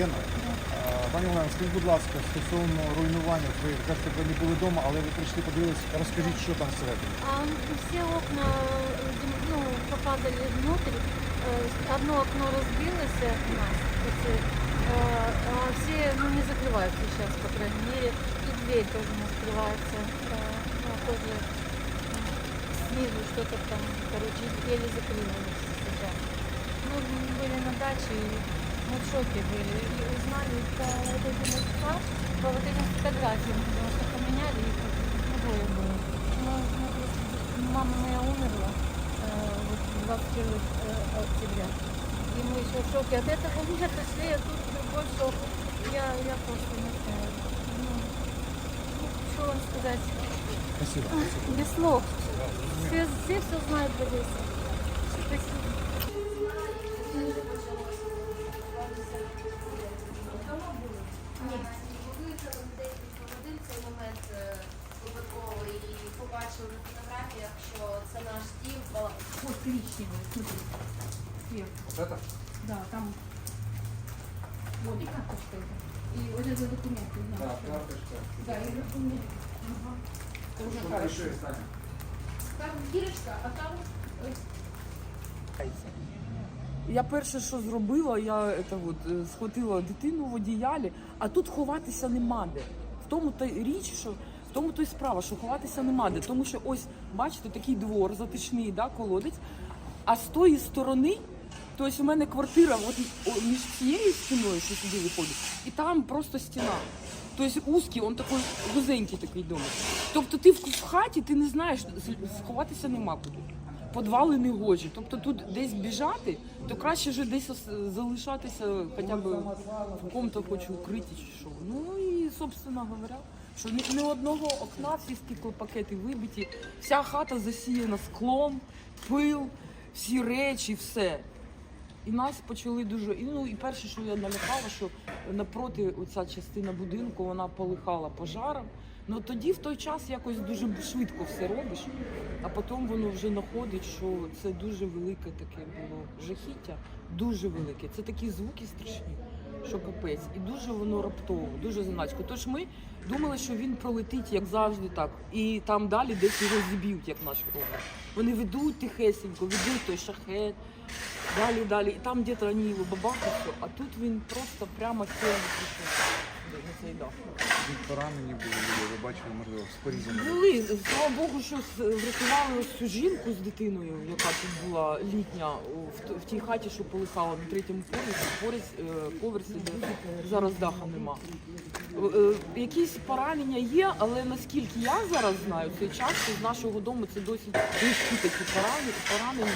Лена, е, пані Олена, скажіть, будь ласка, стосовно руйнування, ви кажете, ви не були вдома, але ви прийшли, подивилися, розкажіть, що там всередині. А все окна э, ну, попадали внутрь. Э, Одно окно разбилось от нас, эти, э, а все ну, не закрываются сейчас, по крайней мере. И дверь тоже не открывается. Э, Ну, тоже э, снизу что-то там, короче, еле закрылось сейчас. Ну, мы были на даче и мы в шоке были. И узнали по вот этим вот фа- по вот этим фотографиям, потому что поменяли их ну, двое было. Ну, ну, просто мама моя умерла э, вот 21 э, октября. И мы еще в шоке от этого. Нет, пошли, а тут другой шок. Я, я просто не знаю. Ну, ну, что вам сказать? Спасибо. Без слов. Все, все все знают в Одессе. Спасибо. побачили на фотографіях, що це наш дім. Бала- Вот коричневый, смотри. Сверху. Вот это? Да, там. Вот и карточка это. И вот это документы. Да, карточка. да и документы. Ага. Это уже хорошо. Там дірочка, а там Я перше, що зробила, я это от, е, схватила дитину в одіялі, а тут ховатися нема де. В тому то й річ, що в тому то й справа, що ховатися нема де. Тому що ось, бачите, такий двор затишний, да, колодець. А з тої сторони, тобто у мене квартира от, між цією стіною, що сюди виходить, і там просто стіна. Тобто узкий, він такий вузенький такий домик. Тобто ти в хаті ти не знаєш, сховатися нема куди. Подвали не гожі. Тобто тут десь біжати, то краще вже десь залишатися хоча б в кому-то хоч укритті чи що. Ну і, собственно говоря, що ні, ні одного окна, всі стеклопакети вибиті, вся хата засіяна склом, пил, всі речі, все. І нас почали дуже. І, ну, і перше, що я налякала, що напроти оця частина будинку вона полихала пожаром. Ну тоді в той час якось дуже швидко все робиш, а потім воно вже знаходить, що це дуже велике таке було жахіття, дуже велике. Це такі звуки страшні, що капець. І дуже воно раптово, дуже заначко. Тож ми думали, що він пролетить, як завжди, так. І там далі десь його зіб'ють, як наш робот. Вони ведуть тихесенько, ведуть той шахет, далі, далі. І там десь раніло, все, а тут він просто прямо сів на поранені були ви бачили, можливо, з порізами. Були, слава Богу, що врятували ось цю жінку з дитиною, яка тут була літня в, в тій хаті, що полихала на третьому поверсі, поверсі, е, де зараз даха нема. Е, е, Якісь поранення є, але наскільки я зараз знаю, цей час з нашого дому це досить легкі такі поранення.